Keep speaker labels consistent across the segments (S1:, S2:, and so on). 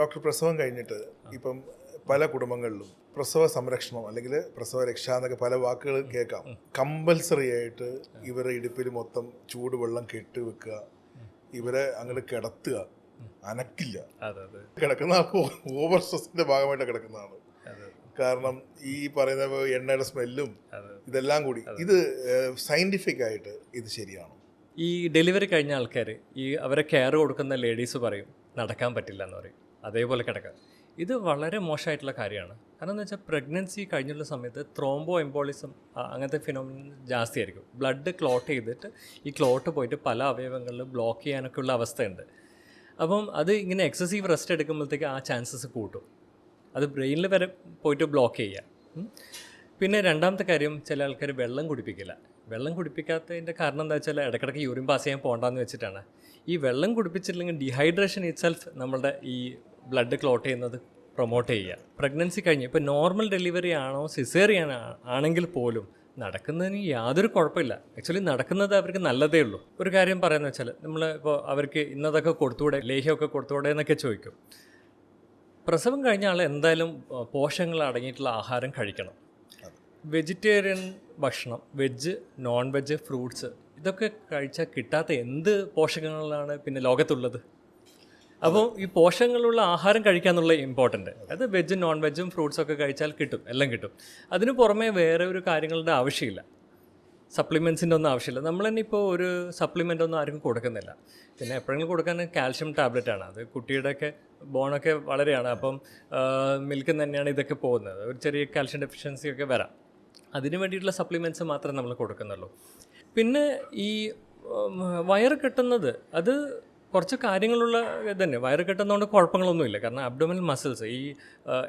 S1: Doctor പ്രസവം കഴിഞ്ഞിട്ട് ഇപ്പം പല കുടുംബങ്ങളിലും പ്രസവ സംരക്ഷണം അല്ലെങ്കിൽ പ്രസവ രക്ഷ എന്നൊക്കെ പല വാക്കുകൾ കേൾക്കാം. കമ്പൽസറി ആയിട്ട് ഇവരെ ഇടുപ്പിൽ മൊത്തം ചൂടുവെള്ളം കെട്ടി വെക്കുക ഇവരെ അങ്ങോട്ട് കിടത്തുക അനക്കില്ല. കിടക്കുന്ന ആൾക്ക് ഓവർ സ്ട്രെസ്സിന്റെ ഭാഗമായിട്ട് കിടക്കുന്നതാണ്. കാരണം ഈ പറയുന്ന എണ്ണയുടെ സ്മെല്ലും ഇതെല്ലാം കൂടി ഇത് സയന്റിഫിക് ആയിട്ട് ഇത് ശരിയാണ്.
S2: ഈ ഡെലിവറി കഴിഞ്ഞ ആൾക്കാർ ഈ അവരെ കെയർ കൊടുക്കുന്ന ലേഡീസ് പറയും നടക്കാൻ പറ്റില്ല എന്ന് പറയും. അതേപോലെ കിടക്കുക. ഇത് വളരെ മോശമായിട്ടുള്ള കാര്യമാണ്. കാരണം എന്ന് വെച്ചാൽ പ്രഗ്നൻസി കഴിഞ്ഞുള്ള സമയത്ത് ത്രോംബോ എംബോളിസം അങ്ങനത്തെ ഫിനോമിനൻ ജാസ്തിയായിരിക്കും. ബ്ലഡ് ക്ലോട്ട് ചെയ്തിട്ട് ഈ ക്ലോട്ട് പോയിട്ട് പല അവയവങ്ങളിൽ ബ്ലോക്ക് ചെയ്യാനൊക്കെ ഉള്ള അവസ്ഥയുണ്ട്. അപ്പം അത് ഇങ്ങനെ എക്സസീവ് റെസ്റ്റ് എടുക്കുമ്പോഴത്തേക്ക് ആ ചാൻസസ് കൂട്ടും. അത് ബ്രെയിനിൽ വരെ പോയിട്ട് ബ്ലോക്ക് ചെയ്യുക. പിന്നെ രണ്ടാമത്തെ കാര്യം ചില ആൾക്കാർ വെള്ളം കുടിപ്പിക്കില്ല. വെള്ളം കുടിപ്പിക്കാത്തതിന്റെ കാരണം എന്താ വെച്ചാൽ ഇടയ്ക്കിടയ്ക്ക് യൂറിൻ പാസ് ചെയ്യാൻ പോകണ്ടെന്ന് വെച്ചിട്ടാണ്. ഈ വെള്ളം കുടിപ്പിച്ചില്ലെങ്കിൽ ഡീഹൈഡ്രേഷൻ ഇറ്റ്സെൽഫ് നമ്മളുടെ ഈ ബ്ലഡ് ക്ലോട്ട് ചെയ്യുന്നത് പ്രൊമോട്ട് ചെയ്യുക. പ്രഗ്നൻസി കഴിഞ്ഞ് ഇപ്പോൾ നോർമൽ ഡെലിവറി ആണോ സിസേറിയൻ ആണെങ്കിൽ പോലും നടക്കുന്നതിന് യാതൊരു കുഴപ്പമില്ല. ആക്ച്വലി നടക്കുന്നത് അവർക്ക് നല്ലതേ ഉള്ളൂ. ഒരു കാര്യം പറയുന്നത് വെച്ചാൽ നമ്മൾ ഇപ്പോൾ അവർക്ക് ഇന്നതൊക്കെ കൊടുത്തുകൂടെ ലേഹ്യമൊക്കെ കൊടുത്തുകൂടെ എന്നൊക്കെ ചോദിക്കും. പ്രസവം കഴിഞ്ഞാൽ എന്തായാലും പോഷകങ്ങൾ അടങ്ങിയിട്ടുള്ള ആഹാരം കഴിക്കണം. വെജിറ്റേറിയൻ ഭക്ഷണം വെജ് നോൺ വെജ് ഫ്രൂട്ട്സ് ഇതൊക്കെ കഴിച്ചാൽ കിട്ടാത്ത എന്ത് പോഷകങ്ങളാണ് പിന്നെ ലോകത്തുള്ളത്? അപ്പോൾ ഈ പോഷകങ്ങളുള്ള ആഹാരം കഴിക്കാന്നുള്ള ഇമ്പോർട്ടന്റ് അത് വെജും നോൺ വെജും ഫ്രൂട്ട്സും ഒക്കെ കഴിച്ചാൽ കിട്ടും എല്ലാം കിട്ടും. അതിന് പുറമേ വേറെ ഒരു കാര്യങ്ങളുടെ ആവശ്യമില്ല. സപ്ലിമെൻസിന്റെ ഒന്നും ആവശ്യമില്ല. നമ്മൾ തന്നെ ഇപ്പോൾ ഒരു സപ്ലിമെന്റ് ഒന്നും ആർക്കും കൊടുക്കുന്നില്ല. പിന്നെ എപ്പോഴെങ്കിലും കൊടുക്കാൻ കാൽഷ്യം ടാബ്ലറ്റ് ആണ്. അത് കുട്ടിയുടെയൊക്കെ ബോണൊക്കെ വളരെയാണ്. അപ്പം മിൽക്കിൽ തന്നെയാണ് ഇതൊക്കെ പോകുന്നത്. ഒരു ചെറിയ കാൽഷ്യം ഡെഫിഷ്യൻസി ഒക്കെ വരാം. അതിന് വേണ്ടിയിട്ടുള്ള സപ്ലിമെന്റ്സ് മാത്രമേ നമ്മൾ കൊടുക്കുന്നുള്ളൂ. പിന്നെ ഈ വയറ് കെട്ടുന്നത് അത് കുറച്ച് കാര്യങ്ങളുള്ള ഇത് തന്നെ വയറ് കെട്ടുന്നതുകൊണ്ട് കുഴപ്പങ്ങളൊന്നുമില്ല. കാരണം അബ്ഡോമിനൽ മസിൽസ് ഈ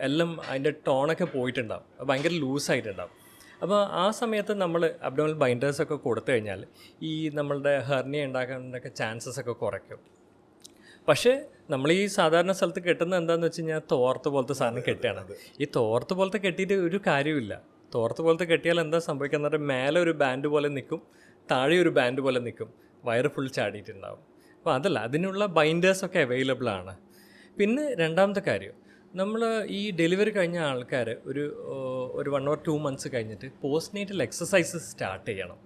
S2: എല്ലാം അതിന്റെ ടോണൊക്കെ പോയിട്ടുണ്ടാവും. ഭയങ്കര ലൂസായിട്ടുണ്ടാവും അപ്പോൾ ആ സമയത്ത് നമ്മൾ അബ്ഡോമിനൽ ബൈൻഡേഴ്സൊക്കെ കൊടുത്തു കഴിഞ്ഞാൽ ഈ നമ്മളുടെ ഹെർണിയ ഉണ്ടാക്കാനൊക്കെ ചാൻസസ് ഒക്കെ കുറയ്ക്കും. പക്ഷേ നമ്മൾ ഈ സാധാരണ സ്ഥലത്ത് കെട്ടുന്നത് എന്താണെന്ന് വെച്ച് കഴിഞ്ഞാൽ തോർത്ത് പോലത്തെ സാധനം കെട്ടുകയാണ് ഈ തോർത്ത് പോലത്തെ കെട്ടിയിട്ട് ഒരു കാര്യമില്ല തോർത്ത് പോലത്തെ കെട്ടിയാൽ എന്താ സംഭവിക്കുക പറഞ്ഞാൽ മേലെ ഒരു ബാൻഡ് പോലെ നിൽക്കും താഴെ ഒരു ബാൻഡ് പോലെ നിൽക്കും വയറ് ഫുൾ ചാടിയിട്ടുണ്ടാവും. അപ്പോൾ അതല്ല. അതിനുള്ള ബൈൻഡേഴ്സൊക്കെ അവൈലബിൾ ആണ് പിന്നെ രണ്ടാമത്തെ കാര്യം. നമ്മൾ ഈ ഡെലിവറി കഴിഞ്ഞ ആൾക്കാർ ഒരു ഒരു വൺ ഓർ ടു മന്ത്സ് കഴിഞ്ഞിട്ട് പോസ്റ്റ് നേറ്റൽ എക്സസൈസസ് സ്റ്റാർട്ട് ചെയ്യണം.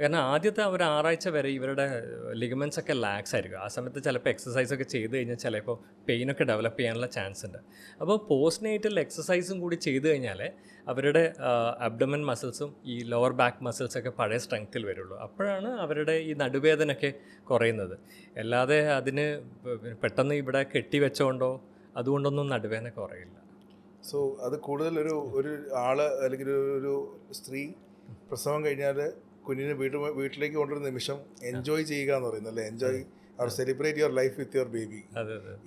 S2: കാരണം ആദ്യത്തെ ഒരു ആറാഴ്ച വരെ ഇവരുടെ ലിഗമെൻസ് ഒക്കെ ലാക്സ് ആയിരിക്കും. ആ സമയത്ത് ചിലപ്പോൾ എക്സസൈസ് ഒക്കെ ചെയ്ത് കഴിഞ്ഞാൽ ചിലപ്പോൾ പെയിനൊക്കെ ഡെവലപ്പ് ചെയ്യാനുള്ള ചാൻസ് ഉണ്ട്. അപ്പോൾ പോസ്റ്റ് നൈറ്റിൽ എക്സസൈസും കൂടി ചെയ്ത് കഴിഞ്ഞാൽ അവരുടെ അബ്ഡമൻ മസിൽസും ഈ ലോവർ ബാക്ക് മസിൽസൊക്കെ പഴയ സ്ട്രെങ്ത്തിൽ വരുള്ളൂ. അപ്പോഴാണ് അവരുടെ ഈ നടുവേദനയൊക്കെ കുറയുന്നത്. അല്ലാതെ അതിന് പെട്ടെന്ന് ഇവിടെ കെട്ടി വെച്ചോണ്ടോ അതുകൊണ്ടൊന്നും നടുവേദന കുറയില്ല.
S1: സോ അത് കൂടുതൽ ഒരു ഒരു ആൾ അല്ലെങ്കിൽ ഒരു- ഒരു സ്ത്രീ പ്രസവം കഴിഞ്ഞാൽ കുഞ്ഞിനെ വീട്ടു വീട്ടിലേക്ക് കൊണ്ടൊരു നിമിഷം എൻജോയ് ചെയ്യുക എന്ന് പറയുന്നത് അല്ലേ? Enjoy or celebrate your life with your baby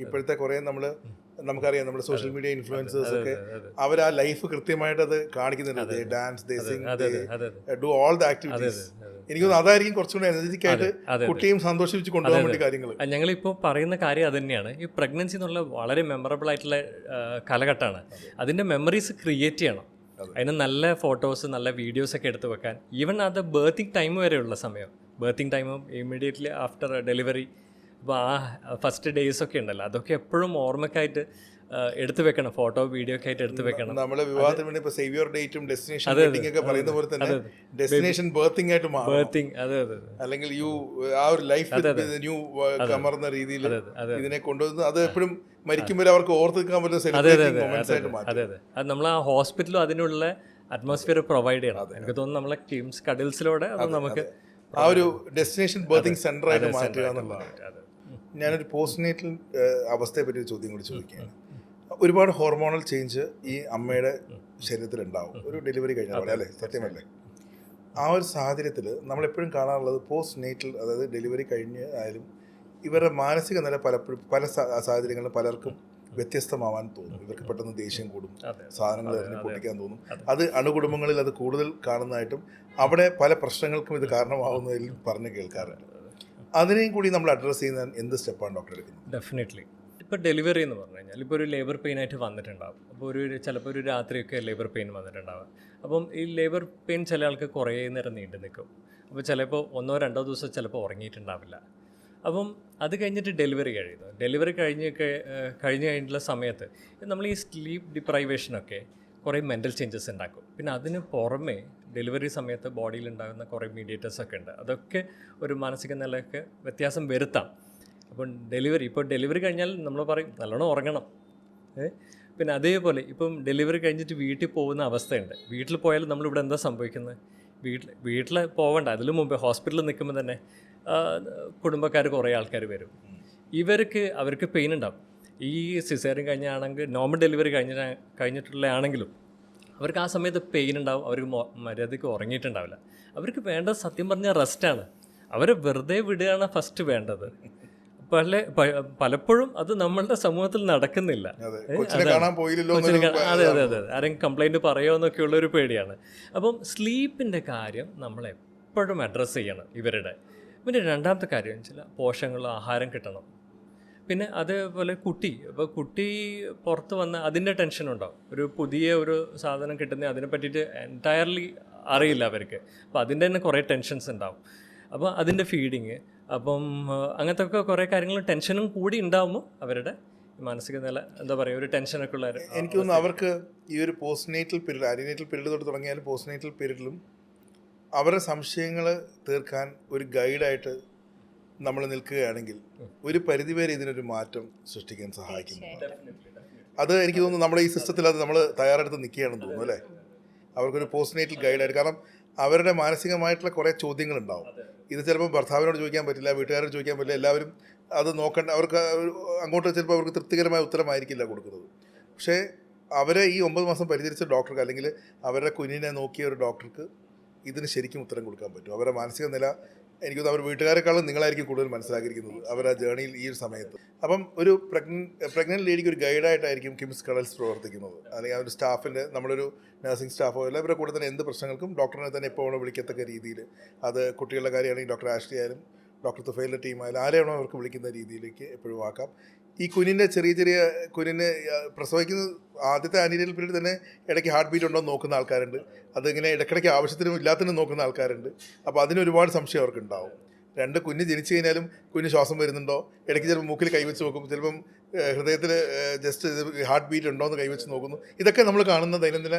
S1: ഇപ്പോഴത്തെ കുറേ നമ്മൾ നമുക്കറിയാം നമ്മുടെ സോഷ്യൽ മീഡിയ ഇൻഫ്ലുവൻസേഴ്സ് ഒക്കെ അവർ ആ ലൈഫ് കൃത്യമായിട്ട് അത് കാണിക്കുന്നുണ്ട്. ഡാൻസ് ദേ സിംഗ്
S2: അതെ
S1: ഡു ഓൾ ദ ആക്ടിവിറ്റീസ് എനിക്ക് തോന്നുന്നു അതായിരിക്കും കുറച്ചുകൂടി എനർജറ്റിക് ആയിട്ട് കുട്ടിയും സന്തോഷിപ്പിച്ച് കൊണ്ടുപോകാൻ വേണ്ടി കാര്യങ്ങൾ
S2: ഞങ്ങളിപ്പോൾ പറയുന്ന കാര്യം അത് തന്നെയാണ്. ഈ പ്രഗ്നൻസി എന്നുള്ള വളരെ മെമ്മറബിൾ ആയിട്ടുള്ള കാലഘട്ടമാണ്. അതിന്റെ മെമ്മറീസ് ക്രിയേറ്റ് ചെയ്യണം. അതിന് നല്ല ഫോട്ടോസ് നല്ല വീഡിയോസ് ഒക്കെ എടുത്ത് വെക്കാൻ. ഈവൻ അത് ബേർത്തിങ് ടൈം വരെയുള്ള സമയം. ബേർത്തിങ് ടൈമും ഇമ്മീഡിയറ്റ്ലി ആഫ്റ്റർ ഡെലിവറി അപ്പോൾ ആ ഫസ്റ്റ് ഡേയ്സ് ഒക്കെ ഉണ്ടല്ലോ. അതൊക്കെ എപ്പോഴും ഓർമ്മക്കായിട്ട് എടുത്ത് വെക്കണം. ഫോട്ടോ വീഡിയോ ഒക്കെ ആയിട്ട് എടുത്തു വെക്കണം.
S1: നമ്മളെ വിവാഹത്തിന് വേണ്ടി ഇപ്പൊ സേവിയർ ഡേറ്റും ഡെസ്റ്റിനേഷൻ വെഡിങ് ഒക്കെ പറയുന്ന പോലെ തന്നെ ഡെസ്റ്റിനേഷൻ ബർത്തിങ് ആയിട്ട് മാറും.
S2: ബർത്തിങ് അതെ അതെ അതെ.
S1: അല്ലെങ്കിൽ യു ആ ഒരു ലൈഫ് ന്യൂ കമർന്ന രീതിയിൽ ഇതിനെ കൊണ്ടുവന്ന് അത് എപ്പോഴും മരിക്കുമ്പോൾ അവർക്ക് ഓർത്ത് നിൽക്കാൻ പറ്റുന്ന അതെ
S2: അതെ അതെ. അത് നമ്മൾ ആ ഹോസ്പിറ്റലും അതിനുള്ള അറ്റ്മോസ്ഫിയർ പ്രൊവൈഡ് ചെയ്യണം. എനിക്ക് തോന്നുന്നു നമ്മളെ ടീംസ് കഡിൽസിലൂടെ അത് നമുക്ക്
S1: ആ ഒരു ഡെസ്റ്റിനേഷൻ ബർത്തിങ് സെന്റർ ആയിട്ട് മാറ്റുക എന്നുള്ളതാണ്.
S2: ഞാനൊരു
S1: ഞാനൊരു പോസ്റ്റ്നേറ്റൽ അവസ്ഥയെ പറ്റി ഒരു ചോദ്യം കൂടി ചോദിക്കുകയാണ്. ഒരുപാട് ഹോർമോണൽ ചേഞ്ച് ഈ അമ്മയുടെ ശരീരത്തിൽ ഉണ്ടാവും ഒരു ഡെലിവറി കഴിഞ്ഞാൽ അല്ലേ? സത്യമല്ലേ ആ ഒരു സാഹചര്യത്തിൽ നമ്മളെപ്പോഴും കാണാറുള്ളത് പോസ്റ്റ് നേറ്റൽ അതായത് ഡെലിവറി കഴിഞ്ഞ് ആയാലും ഇവരുടെ മാനസിക നില പലപ്പോഴും പല സാഹചര്യങ്ങളിൽ സാഹചര്യങ്ങളിലും പലർക്കും വ്യത്യസ്തമാവാൻ തോന്നും. ഇവർക്ക് പെട്ടെന്ന് ദേഷ്യം കൂടും. സാധനങ്ങൾ എറിഞ്ഞ് പൊട്ടിക്കാൻ തോന്നും. അത്. അണുകുടുംബങ്ങളിൽ അത് കൂടുതൽ കാണുന്നതായിട്ടും അവിടെ പല പ്രശ്നങ്ങൾക്കും ഇത് കാരണമാവുന്നതിൽ പറഞ്ഞ് കേൾക്കാറുണ്ട്. അതിനെയും കൂടി നമ്മൾ അഡ്രസ്സ് ചെയ്യുന്ന എന്ത് സ്റ്റെപ്പാണ് ഡോക്ടർ എടുക്കുന്നത്?
S2: ഡെഫിനറ്റ്ലി ഇപ്പോൾ ഡെലിവറി എന്ന് പറഞ്ഞു കഴിഞ്ഞാൽ ഇപ്പോൾ ഒരു ലേബർ പെയിൻ ആയിട്ട് വന്നിട്ടുണ്ടാവും. അപ്പോൾ ഒരു ചിലപ്പോൾ ഒരു രാത്രിയൊക്കെ ലേബർ പെയിൻ വന്നിട്ടുണ്ടാവും. അപ്പം ഈ ലേബർ പെയിൻ ചില ആൾക്ക് കുറേ നേരം നീണ്ടു നിൽക്കും. അപ്പോൾ ചിലപ്പോൾ ഒന്നോ രണ്ടോ ദിവസം ചിലപ്പോൾ ഉറങ്ങിയിട്ടുണ്ടാവില്ല. അപ്പം അത് കഴിഞ്ഞിട്ട് ഡെലിവറി കഴിയുന്നു. ഡെലിവറി കഴിഞ്ഞ് കഴിഞ്ഞ് കഴിഞ്ഞിട്ടുള്ള സമയത്ത് നമ്മൾ ഈ സ്ലീപ്പ് ഡിപ്രൈവേഷനൊക്കെ കുറേ മെന്റൽ ചേഞ്ചസ് ഉണ്ടാക്കും. പിന്നെ അതിന് പുറമേ ഡെലിവറി സമയത്ത് ബോഡിയിൽ ഉണ്ടാകുന്ന കുറേ മീഡിയേറ്റേഴ്സൊക്കെ ഉണ്ട്. അതൊക്കെ ഒരു മാനസിക നിലയ്ക്ക് വ്യത്യാസം വരുത്താം. അപ്പം ഡെലിവറി ഇപ്പോൾ ഡെലിവറി കഴിഞ്ഞാൽ നമ്മൾ പറയും നല്ലോണം ഉറങ്ങണം. പിന്നെ അതേപോലെ ഇപ്പം ഡെലിവറി കഴിഞ്ഞിട്ട് വീട്ടിൽ പോകുന്ന അവസ്ഥയുണ്ട്. വീട്ടിൽ പോയാലും നമ്മളിവിടെ എന്താ സംഭവിക്കുന്നത്? വീട്ടിൽ വീട്ടിൽ പോകണ്ട അതിലും മുമ്പേ ഹോസ്പിറ്റലിൽ നിൽക്കുമ്പോൾ തന്നെ കുടുംബക്കാർ കുറേ ആൾക്കാർ വരും. ഇവർക്ക് അവർക്ക് പെയിൻ ഉണ്ടാവും. ഈ സിസേറിയൻ കഴിഞ്ഞാണെങ്കിൽ നോർമൽ ഡെലിവറി കഴിഞ്ഞ കഴിഞ്ഞിട്ടുള്ള ആണെങ്കിലും അവർക്ക് ആ സമയത്ത് പെയിൻ ഉണ്ടാവും. അവർക്ക് മര്യാദയ്ക്ക് ഉറങ്ങിയിട്ടുണ്ടാവില്ല. അവർക്ക് വേണ്ടത് സത്യം പറഞ്ഞാൽ റെസ്റ്റാണ്. അവരെ വെറുതെ വിടുകയാണ് ഫസ്റ്റ് വേണ്ടത്. പല പലപ്പോഴും അത് നമ്മളുടെ സമൂഹത്തിൽ നടക്കുന്നില്ല.
S1: അതെ
S2: അതെ അതെ അതെ ആരെങ്കിലും കംപ്ലൈന്റ് പറയുമോ എന്നൊക്കെയുള്ള ഒരു പേടിയാണ്. അപ്പം സ്ലീപ്പിന്റെ കാര്യം നമ്മൾ എപ്പോഴും അഡ്രസ്സ് ചെയ്യണം ഇവരുടെ. പിന്നെ രണ്ടാമത്തെ കാര്യം വെച്ചാൽ പോഷകങ്ങൾ ആഹാരം കിട്ടണം. പിന്നെ അതേപോലെ കുട്ടി. അപ്പോൾ കുട്ടി പുറത്ത് വന്ന അതിന്റെ ടെൻഷൻ ഉണ്ടാവും. ഒരു പുതിയ ഒരു സാധനം കിട്ടുന്ന അതിനെ പറ്റിയിട്ട് എന്റയർലി അറിയില്ല അവർക്ക്. അപ്പോൾ അതിന്റെ തന്നെ കുറേ ടെൻഷൻസ് ഉണ്ടാവും. അപ്പോൾ അതിന്റെ ഫീഡിങ് അപ്പം അങ്ങനത്തെ ഒക്കെ കുറേ കാര്യങ്ങൾ ടെൻഷനും കൂടി ഉണ്ടാവുമ്പോൾ അവരുടെ മാനസിക നില എന്താ പറയുക ഒരു ടെൻഷനൊക്കെ ഉള്ള
S1: എനിക്ക് തോന്നുന്നു അവർക്ക് ഈ ഒരു പോസ്റ്റ്നേറ്റൽ പീരീഡ് അരിനേറ്റൽ പീരീഡ് തൊട്ട് തുടങ്ങിയാലും പോസ്റ്റ്നേറ്റൽ പീരീഡിലും അവരുടെ സംശയങ്ങൾ തീർക്കാൻ ഒരു ഗൈഡായിട്ട് നമ്മൾ നിൽക്കുകയാണെങ്കിൽ ഒരു പരിധിവരെ ഇതിനൊരു മാറ്റം സൃഷ്ടിക്കാൻ സഹായിക്കുന്നു. അത് എനിക്ക് തോന്നുന്നു നമ്മുടെ ഈ സിസ്റ്റത്തിൽ അത് നമ്മൾ തയ്യാറെടുത്ത് നിൽക്കുകയാണെന്ന് തോന്നുന്നു അല്ലേ? അവർക്കൊരു പോസ്റ്റ്നേറ്റൽ ഗൈഡായിട്ട് കാരണം അവരുടെ മാനസികമായിട്ടുള്ള കുറേ ചോദ്യങ്ങളുണ്ടാവും. ഇത് ചിലപ്പോൾ ഭർത്താവിനോട് ചോദിക്കാൻ പറ്റില്ല വീട്ടുകാരോട് ചോദിക്കാൻ പറ്റില്ല എല്ലാവരും അത് നോക്കേണ്ട അവർക്ക് അങ്ങോട്ട് ചിലപ്പോൾ അവർക്ക് തൃപ്തികരമായ ഉത്തരമായിരിക്കില്ല കൊടുക്കുന്നത്. പക്ഷേ അവരെ ഈ ഒമ്പത് മാസം പരിചരിച്ച ഡോക്ടർക്ക് അല്ലെങ്കിൽ അവരുടെ കുഞ്ഞിനെ നോക്കിയ ഒരു ഡോക്ടർക്ക് ഇതിന് ശരിക്കും ഉത്തരം കൊടുക്കാൻ പറ്റും. അവരുടെ മാനസിക നില എനിക്ക് അവർ വീട്ടുകാരെക്കാളും നിങ്ങളായിരിക്കും കൂടുതൽ മനസ്സിലാക്കിയിരിക്കുന്നത് അവർ ആ ജേണിയിൽ ഈ ഒരു സമയത്ത്. അപ്പം ഒരു പ്രഗ്നൻ പ്രഗ്നന്റ് ലേഡിക്ക് ഒരു ഗൈഡായിട്ടായിരിക്കും കിംസ് കടൽസ് പ്രവർത്തിക്കുന്നത്. അല്ലെങ്കിൽ ഒരു സ്റ്റാഫിന്റെ നമ്മളൊരു നഴ്സിംഗ് സ്റ്റാഫോ എല്ലാവരുടെ കൂടെ തന്നെ എന്ത് പ്രശ്നങ്ങൾക്കും ഡോക്ടറിനെ തന്നെ എപ്പോഴും വിളിക്കത്തക്ക രീതിയിൽ. അത് കുട്ടികളുടെ കാര്യമാണെങ്കിൽ ഡോക്ടർ ആഷ്ലി ആയാലും ഡോക്ടർ തുഫൈലിന്റെ ടീമായാലും ആരെയാണോ അവർക്ക് വിളിക്കുന്ന രീതിയിലേക്ക് എപ്പോഴും ആക്കാം ഈ കുഞ്ഞിന്റെ ചെറിയ ചെറിയ കുഞ്ഞിന് പ്രസവിക്കുന്ന ആദ്യത്തെ ആനിരിയൽ പീരീഡ് തന്നെ ഇടയ്ക്ക് ഹാർട്ട് ബീറ്റ് ഉണ്ടോ എന്ന് നോക്കുന്ന ആൾക്കാരുണ്ട്. അതിങ്ങനെ ഇടയ്ക്കിടയ്ക്ക് ആവശ്യത്തിനും ഇല്ലാത്തതിനും നോക്കുന്ന ആൾക്കാരുണ്ട്. അപ്പോൾ അതിന് ഒരുപാട് സംശയം അവർക്ക് ഉണ്ടാവും രണ്ട് കുഞ്ഞ് ജനിച്ചു കഴിഞ്ഞാലും കുഞ്ഞ് ശ്വാസം വരുന്നുണ്ടോ? ഇടയ്ക്ക് ചിലപ്പോൾ മൂക്കിൽ കൈവച്ച് നോക്കും. ചിലപ്പം ഹൃദയത്തിൽ ജസ്റ്റ് ഹാർട്ട് ബീറ്റ് ഉണ്ടോ എന്ന് കൈവച്ച് നോക്കുന്നു. ഇതൊക്കെ നമ്മൾ കാണുന്ന ദൈനംദിന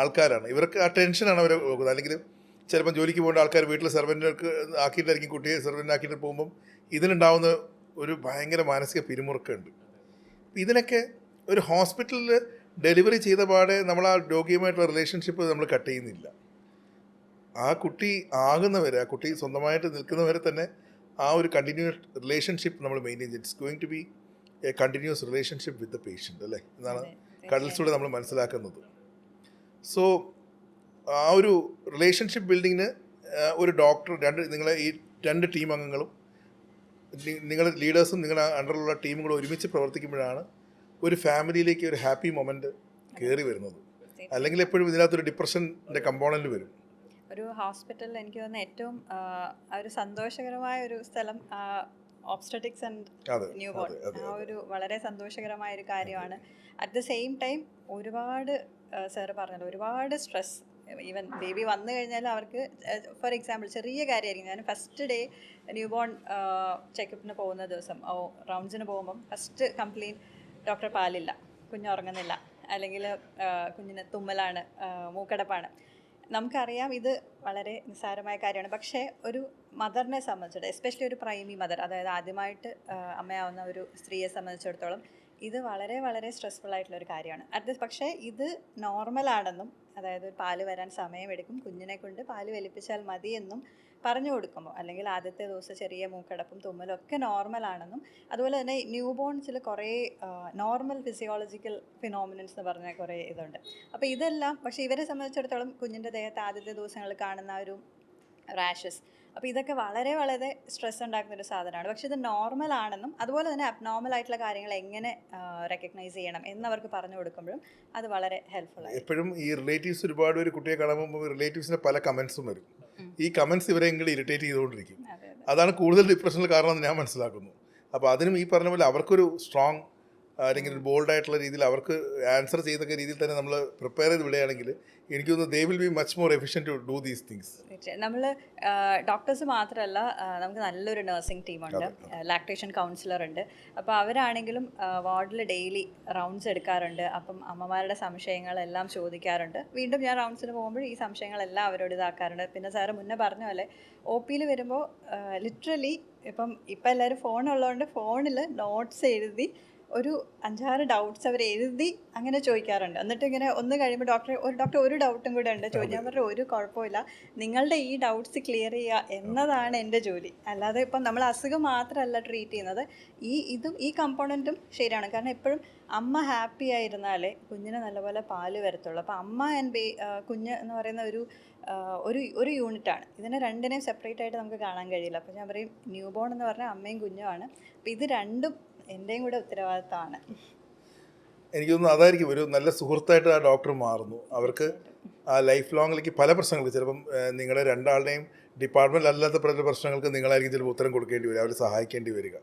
S1: ആൾക്കാരാണ്. ഇവർക്ക് ആ ടെൻഷനാണ് അവർ നോക്കുന്നത് അല്ലെങ്കിൽ ചിലപ്പം ജോലിക്ക് പോകേണ്ട ആൾക്കാർ വീട്ടിൽ സെർവന്റിനൊക്കെ ആക്കിയിട്ടായിരിക്കും കുട്ടിയെ സെർവന്റ് ആക്കിയിട്ട് പോകുമ്പം ഇതിനുണ്ടാവുന്ന ഒരു ഭയങ്കര മാനസിക പിരിമുറുക്കമുണ്ട്. ഇതിനൊക്കെ ഒരു ഹോസ്പിറ്റലിൽ ഡെലിവറി ചെയ്ത പാടെ നമ്മൾ ആ രോഗിയുമായിട്ടുള്ള റിലേഷൻഷിപ്പ് നമ്മൾ കട്ട് ചെയ്യുന്നില്ല. ആ കുട്ടി ആകുന്നവരെ ആ കുട്ടി സ്വന്തമായിട്ട് നിൽക്കുന്നവരെ തന്നെ ആ ഒരു കണ്ടിന്യൂസ് റിലേഷൻഷിപ്പ് നമ്മൾ മെയിന്റെയിൻ ചെയ്യും. It's going to be a continuous relationship with the patient അല്ലേ? എന്നാണ് കടൽസിലൂടെ നമ്മൾ മനസ്സിലാക്കുന്നത്. സോ ആ ഒരു റിലേഷൻഷിപ്പ് ബിൽഡിങ്ങിന് ഒരു ഡോക്ടർ രണ്ട് നിങ്ങളെ ഈ രണ്ട് ടീം അംഗങ്ങളും നിങ്ങളുടെ ലീഡേഴ്സും നിങ്ങളുടെ അണ്ടറിലുള്ള ടീമുകളും ഒരുമിച്ച് പ്രവർത്തിക്കുമ്പോഴാണ് ഒരു ഫാമിലിയിലേക്ക് ഒരു ഹാപ്പി മൊമെന്റ് കയറി വരുന്നത്. അല്ലെങ്കിൽ എപ്പോഴും ഇതിനകത്തൊരു ഡിപ്രഷന്റെ കമ്പോണന്റ് വരും.
S3: ഒരു ഹോസ്പിറ്റലിൽ എനിക്ക് തോന്നുന്ന ഏറ്റവും ഒരു സന്തോഷകരമായ ഒരു സ്ഥലം ഓബ്സ്റ്ററ്റിക്സ് ആൻഡ് ന്യൂ ബോൺ ആ ഒരു വളരെ സന്തോഷകരമായ ഒരു കാര്യമാണ്. അറ്റ് ദ സെയിം ടൈം ഒരുപാട് സാറ് പറഞ്ഞല്ലോ ഒരുപാട് സ്ട്രെസ് ഈവൻ ബേബി വന്നു കഴിഞ്ഞാൽ അവർക്ക് ഫോർ എക്സാമ്പിൾ ചെറിയ കാര്യമായിരിക്കും. ഞാൻ ഫസ്റ്റ് ഡേ ന്യൂ ബോൺ ചെക്കപ്പിന് പോകുന്ന ദിവസം ഓ റൗണ്ട്സിന് പോകുമ്പം ഫസ്റ്റ് കംപ്ലയിന്റ് ഡോക്ടർ പാലില്ല. കുഞ്ഞ് ഉറങ്ങുന്നില്ല. അല്ലെങ്കിൽ കുഞ്ഞിന് തുമ്മലാണ് മൂക്കടപ്പാണ്. നമുക്കറിയാം ഇത് വളരെ നിസ്സാരമായ കാര്യമാണ്. പക്ഷേ ഒരു മദറിനെ സംബന്ധിച്ചിടത്തോളം എസ്പെഷ്യലി ഒരു പ്രൈമി മദർ അതായത് ആദ്യമായിട്ട് അമ്മയാവുന്ന ഒരു സ്ത്രീയെ സംബന്ധിച്ചിടത്തോളം ഇത് വളരെ വളരെ സ്ട്രെസ്ഫുൾ ആയിട്ടുള്ള ഒരു കാര്യമാണ്. അത് പക്ഷേ ഇത് നോർമലാണെന്നും അതായത് പാൽ വരാൻ സമയമെടുക്കും കുഞ്ഞിനെ കൊണ്ട് പാൽ വലിപ്പിച്ചാൽ മതിയെന്നും പറഞ്ഞു കൊടുക്കുമ്പോൾ അല്ലെങ്കിൽ ആദ്യത്തെ ദിവസം ചെറിയ മൂക്കടപ്പും തുമ്മലും ഒക്കെ നോർമലാണെന്നും അതുപോലെ തന്നെ ന്യൂ ബോൺസിൽ കുറേ നോർമൽ ഫിസിയോളജിക്കൽ ഫിനോമിനൻസ് എന്ന് പറഞ്ഞ കുറേ ഇതുണ്ട്. അപ്പോൾ ഇതെല്ലാം പക്ഷേ ഇവരെ സംബന്ധിച്ചിടത്തോളം കുഞ്ഞിന്റെ ദേഹത്ത് ആദ്യത്തെ ദിവസങ്ങളിൽ കാണുന്ന ഒരു റാഷസ് അപ്പോൾ ഇതൊക്കെ വളരെ വളരെ സ്ട്രെസ് ഉണ്ടാക്കുന്ന ഒരു സാധനമാണ്. പക്ഷേ ഇത് നോർമൽ ആണെന്നും അതുപോലെ തന്നെ അബ്നോർമൽ ആയിട്ടുള്ള കാര്യങ്ങൾ എങ്ങനെ റെക്കഗ്നൈസ് ചെയ്യണം എന്നവർക്ക് പറഞ്ഞു കൊടുക്കുമ്പോഴും അത് വളരെ ഹെൽപ്ഫുൾ ആണ്
S1: എപ്പോഴും ഈ റിലേറ്റീവ്സ് ഒരുപാട് ഒരു കുട്ടിയെ കാണുമ്പോൾ റിലേറ്റീവ്സിന്റെ പല കമൻസും വരും. ഈ കമൻസ് ഇവരെ എങ്കിലും ഇറിറ്റേറ്റ് ചെയ്തുകൊണ്ടിരിക്കും.
S3: അതെ അതെ.
S1: അതാണ് കൂടുതൽ ഡിപ്രഷനിൽ കാരണമെന്ന് ഞാൻ മനസ്സിലാക്കുന്നു. അപ്പോൾ അതിനും ഈ പറഞ്ഞ പോലെ അവർക്കൊരു സ്ട്രോങ് അല്ലെങ്കിൽ ഒരു ബോൾഡ് ആയിട്ടുള്ള രീതിയിൽ അവർക്ക് ആൻസർ ചെയ്തൊക്കെ രീതിയിൽ തന്നെ നമ്മൾ പ്രിപ്പയർ ചെയ്ത് വിടുകയാണെങ്കിൽ എനിക്ക് തോന്നുന്നു they will be much more efficient to do these things
S3: നമ്മൾ ഡോക്ടേഴ്സ് മാത്രമല്ല നമുക്ക് നല്ലൊരു നഴ്സിംഗ് ടീമുണ്ട് ലാക്ടേഷൻ കൗൺസിലർ ഉണ്ട്. അപ്പോൾ അവരാണെങ്കിലും വാർഡിൽ ഡെയിലി റൗണ്ട്സ് എടുക്കാറുണ്ട്. അപ്പം അമ്മമാരുടെ സംശയങ്ങളെല്ലാം ചോദിക്കാറുണ്ട്. വീണ്ടും ഞാൻ റൗണ്ട്സിന് പോകുമ്പോൾ ഈ സംശയങ്ങളെല്ലാം അവരോട് ഇതാക്കാറുണ്ട്. പിന്നെ സാറ് മുന്നേ പറഞ്ഞ പോലെ ഒ പിയിൽ വരുമ്പോൾ ലിറ്ററലി ഇപ്പം ഇപ്പം എല്ലാവരും ഫോണുള്ളതുകൊണ്ട് ഫോണിൽ നോട്ട്സ് എഴുതി ഒരു അഞ്ചാറ് ഡൗട്ട്സ് അവർ എഴുതി അങ്ങനെ ചോദിക്കാറുണ്ട്. എന്നിട്ട് ഇങ്ങനെ ഒന്ന് കഴിയുമ്പോൾ ഡോക്ടറെ ഒരു ഡോക്ടർ ഒരു ഡൗട്ടും കൂടെ ഉണ്ട്. ചോദിക്കാൻ പറഞ്ഞ ഒരു കുഴപ്പമില്ല. നിങ്ങളുടെ ഈ ഡൗട്ട്സ് ക്ലിയർ ചെയ്യുക എന്നതാണ് എന്റെ ജോലി. അല്ലാതെ ഇപ്പം നമ്മൾ അസുഖം മാത്രമല്ല ട്രീറ്റ് ചെയ്യുന്നത് ഈ ഇതും ഈ കമ്പോണന്റും ശരിയാണ്. കാരണം എപ്പോഴും അമ്മ ഹാപ്പി ആയിരുന്നാലേ കുഞ്ഞിന് നല്ലപോലെ പാൽ വരത്തുള്ളൂ. അപ്പോൾ അമ്മ ആൻഡ് ബേ കുഞ്ഞ് എന്ന് പറയുന്ന ഒരു ഒരു ഒരു യൂണിറ്റാണ് ഇതിനെ രണ്ടിനെയും സെപ്പറേറ്റ് ആയിട്ട് നമുക്ക് കാണാൻ കഴിയില്ല. അപ്പോൾ ഞാൻ പറയും ന്യൂ ബോൺ എന്ന് പറഞ്ഞാൽ അമ്മയും കുഞ്ഞുമാണ് അപ്പോൾ ഇത് രണ്ടും എന്റെയും കൂടെ ഉത്തരവാദിത്തമാണ്.
S1: എനിക്ക് തോന്നുന്നു അതായിരിക്കും ഒരു നല്ല സുഹൃത്തായിട്ട് ആ ഡോക്ടർ മാറുന്നു. അവർക്ക് ആ ലൈഫ് ലോങ്ങിലേക്ക് പല പ്രശ്നങ്ങൾക്ക് ചിലപ്പം നിങ്ങളുടെ രണ്ടാളുടെയും ഡിപ്പാർട്ട്മെന്റ് അല്ലാത്ത പല പ്രശ്നങ്ങൾക്ക് നിങ്ങളായിരിക്കും ചിലപ്പോൾ ഉത്തരം കൊടുക്കേണ്ടി വരിക അവരെ സഹായിക്കേണ്ടി വരിക.